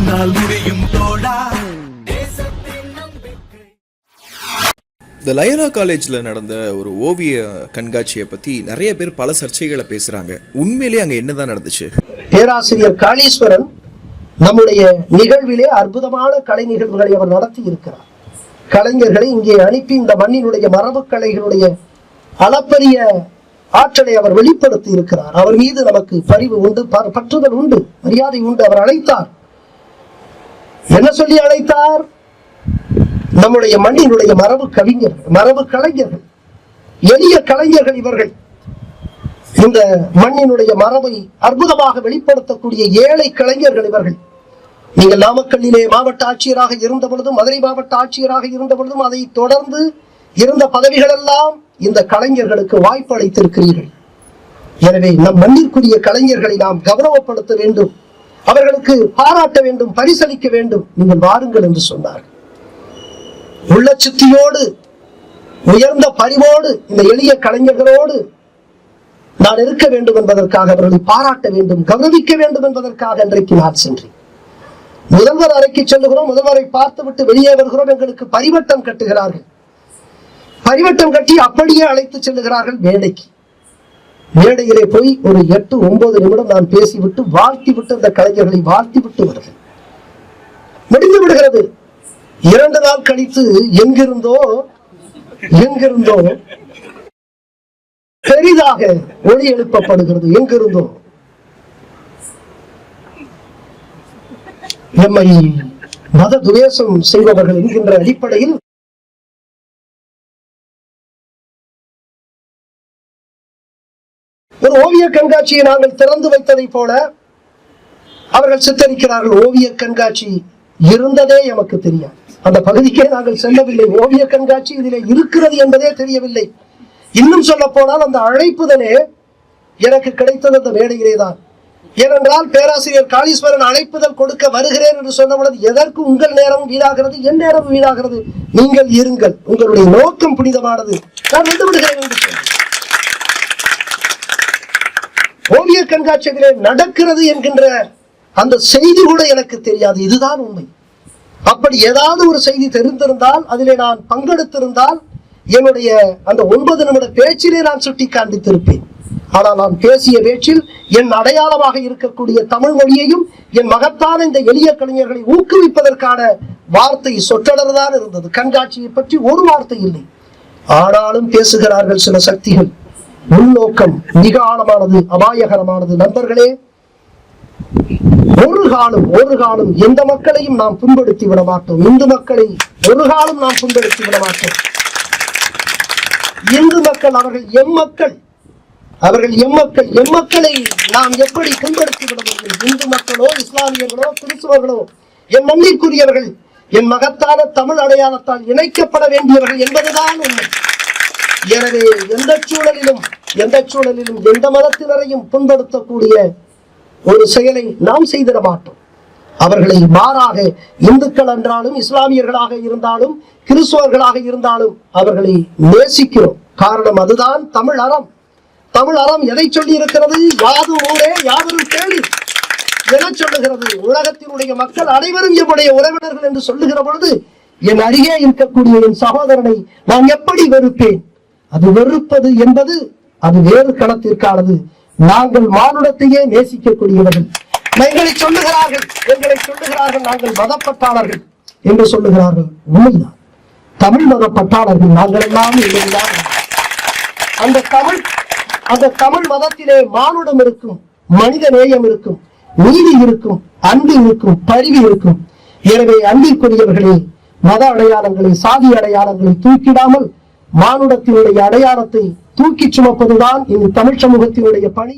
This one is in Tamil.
உன்னால் முடியும் தோழா இந்த லயலா காலேஜில் நடந்த ஒரு ஓவிய கண்காட்சியை பற்றி நிறைய பேர் பல சர்ச்சைகளை பேசுகிறாங்க உண்மையிலேயே அங்கே என்னதான் நடந்துச்சு? பேராசிரியர் காளீஸ்வரன் நம்முடைய நிகழ்விலே அற்புதமான கலை நிகழ்வுகளை அவர் நடத்தி இருக்கிறார். கலைஞர்களை இங்கே அனுப்பி இந்த மண்ணினுடைய மரபு கலைகளுடைய அளப்பரிய ஆற்றலை அவர் வெளிப்படுத்தி இருக்கிறார். அவர் மீது நமக்கு பரிவு உண்டு பற்றுதல் உண்டு மரியாதை உண்டு அவர் அழைத்தார். என்ன சொல்லி அழைத்தார்? நம்முடைய மண்ணினுடைய மரபு கவிஞர்கள் மரபு கலைஞர்கள் எளிய கலைஞர்கள் இவர்கள். இந்த மண்ணினுடைய மரபை அற்புதமாக வெளிப்படுத்தக்கூடிய ஏழை கலைஞர்கள் இவர்கள். நீங்கள் நாமக்கல்லிலே மாவட்ட ஆட்சியராக இருந்த பொழுதும் மதுரை மாவட்ட ஆட்சியராக இருந்த பொழுதும் அதை தொடர்ந்து இருந்த பதவிகளெல்லாம் இந்த கலைஞர்களுக்கு வாய்ப்பு அளித்திருக்கிறீர்கள் எனவே நம் மண்ணிற்குரிய கலைஞர்களை நாம் கௌரவப்படுத்த வேண்டும். அவர்களுக்கு பாராட்ட வேண்டும் பரிசளிக்க வேண்டும். நீங்கள் வாருங்கள் என்று சொன்னார் உள்ள சுத்தியோடு உயர்ந்த பரிவோடு இந்த எளிய கலைஞர்களோடு நான் இருக்க வேண்டும் என்பதற்காக அவர்களை பாராட்ட வேண்டும் கௌரவிக்க வேண்டும் என்பதற்காக இன்றைக்கு நான் சென்றேன். முதல்வர் அறைக்கு செல்லுகிறோம் முதல்வரை பார்த்துவிட்டு வெளியே வருகிறோம். எங்களுக்கு பரிவட்டம் கட்டுகிறார்கள். பரிவட்டம் கட்டி அப்படியே அழைத்து செல்லுகிறார்கள் வேலைக்கு. மேடையிலே போய் ஒரு எட்டு ஒன்பது நிமிடம் நான் பேசிவிட்டு வாழ்த்தி விட்டு அந்த கலைஞர்களை வாழ்த்தி விட்டு வருகிறேன் முடிந்து விடுகிறது. இரண்டு நாள் கழித்து எங்கிருந்தோ எங்கிருந்தோ பெரிதாக ஒளி எழுப்பப்படுகிறது. எங்கிருந்தோ? எம்மை மத துவேஷம் செய்பவர்கள் என்கின்ற அடிப்படையில் ஒரு ஓவிய கண்காட்சியை நாங்கள் திறந்து வைத்ததை போல அவர்கள் சித்தரிக்கிறார்கள் ஓவிய கண்காட்சி இருந்ததே எமக்கு தெரியாது. அந்த பகுதிக்கே நாங்கள் செல்லவில்லை. ஓவிய கண்காட்சி இதிலே இருக்கிறது என்பதே தெரியவில்லை. இன்னும் சொல்ல போனால் அந்த அழைப்புதலே எனக்கு கிடைத்தது அந்த மேடையிலே தான். ஏனென்றால் பேராசிரியர் காளீஸ்வரன் அழைப்புதல் கொடுக்க வருகிறேன் என்று சொன்ன பொழுது எதற்கு உங்கள் நேரமும் வீணாகிறது? என் நேரமும் வீணாகிறது. நீங்கள் இருங்கள். உங்களுடைய நோக்கம் புனிதமானது. நான் வந்து விடுகிறேன் என்று சொன்னேன் கண்காட்சிகளே நடக்கிறது என்கின்ற அந்த செய்தி கூட எனக்கு தெரியாது. இதுதான் உண்மை. அப்படி ஏதாவது ஒரு செய்தி தெரிந்திருந்தால் அதிலே நான் பங்கெடுத்திருந்தால் என்னுடைய அந்த ஒன்பது நிமிட பேச்சிலே நான் சுட்டி காண்பித்திருப்பேன் ஆனால் நான் பேசிய பேச்சில் என் அடையாளமாக இருக்கக்கூடிய தமிழ் மொழியையும் என் மகத்தான இந்த எளிய கலைஞர்களை ஊக்குவிப்பதற்கான வார்த்தை சொற்றொடர்தான் இருந்தது. கண்காட்சியை பற்றி ஒரு வார்த்தை இல்லை. ஆனாலும் பேசுகிறார்கள் சில சக்திகள். உள்நோக்கம் மிக ஆழமானது அபாயகரமானது. நண்பர்களே ஒரு காலம் ஒரு காலம் எந்த மக்களையும் நாம் புண்படுத்தி விட மாட்டோம். இந்து மக்களை ஒரு காலம் நாம் புண்படுத்தி விட மாட்டோம். இந்து மக்கள் அவர்கள் எம்மக்கள் அவர்கள் எம்மக்கள் எம்மக்களை நாம் எப்படி புண்படுத்தி விட முடியும்? இந்து மக்களோ இஸ்லாமியர்களோ கிறிஸ்துவர்களோ என் மண்ணிற்குரியவர்கள் என் மகத்தான தமிழ் அடையாளத்தால் இணைக்கப்பட வேண்டியவர்கள் என்பதுதான் உண்மை. எனவே எந்த சூழலிலும் எந்த சூழலிலும் எந்த மதத்தினரையும் புண்படுத்தக்கூடிய ஒரு செயலை நாம் செய்திட மாட்டோம். அவர்களை மாறாக இந்துக்கள் என்றாலும் இஸ்லாமியர்களாக இருந்தாலும் கிறிஸ்துவர்களாக இருந்தாலும் அவர்களை நேசிக்கிறோம். காரணம் அதுதான் தமிழ் அறம். தமிழ் அறம் எதை சொல்லி இருக்கிறது யாது ஊரே யாவரும் கேள்வி என சொல்லுகிறது? உலகத்தினுடைய மக்கள் அனைவரும் என்னுடைய உறவினர்கள் என்று சொல்லுகிற பொழுது என் அருகே இருக்கக்கூடிய என் சகோதரனை நான் எப்படி வெறுப்பேன்? அது வெறுப்பது என்பது அது வேறு களத்திற்கானது. நாங்கள் மானுடத்தையே நேசிக்கக்கூடியவர்கள். எங்களை சொல்லுகிறார்கள் எங்களை சொல்லுகிறார்கள் நாங்கள் மதப்பட்டாளர்கள் என்று சொல்லுகிறார்கள். உண்மைதான். தமிழ் மத பட்டாளர்கள் நாங்கள் எல்லாம் இல்லைதான் அந்த தமிழ் அந்த தமிழ் மதத்திலே மானுடம் இருக்கும் மனித நேயம் இருக்கும் நீதி இருக்கும் அன்பு இருக்கும் பரிவு இருக்கும். எனவே அன்பிற்குரியவர்களே மத அடையாளங்களை சாதி அடையாளங்களை தூக்கிடாமல் மானுடத்தினுடைய அடையாளத்தை தூக்கி சுமப்பதுதான் இந்த தமிழ் சமூகத்தினுடைய பணி.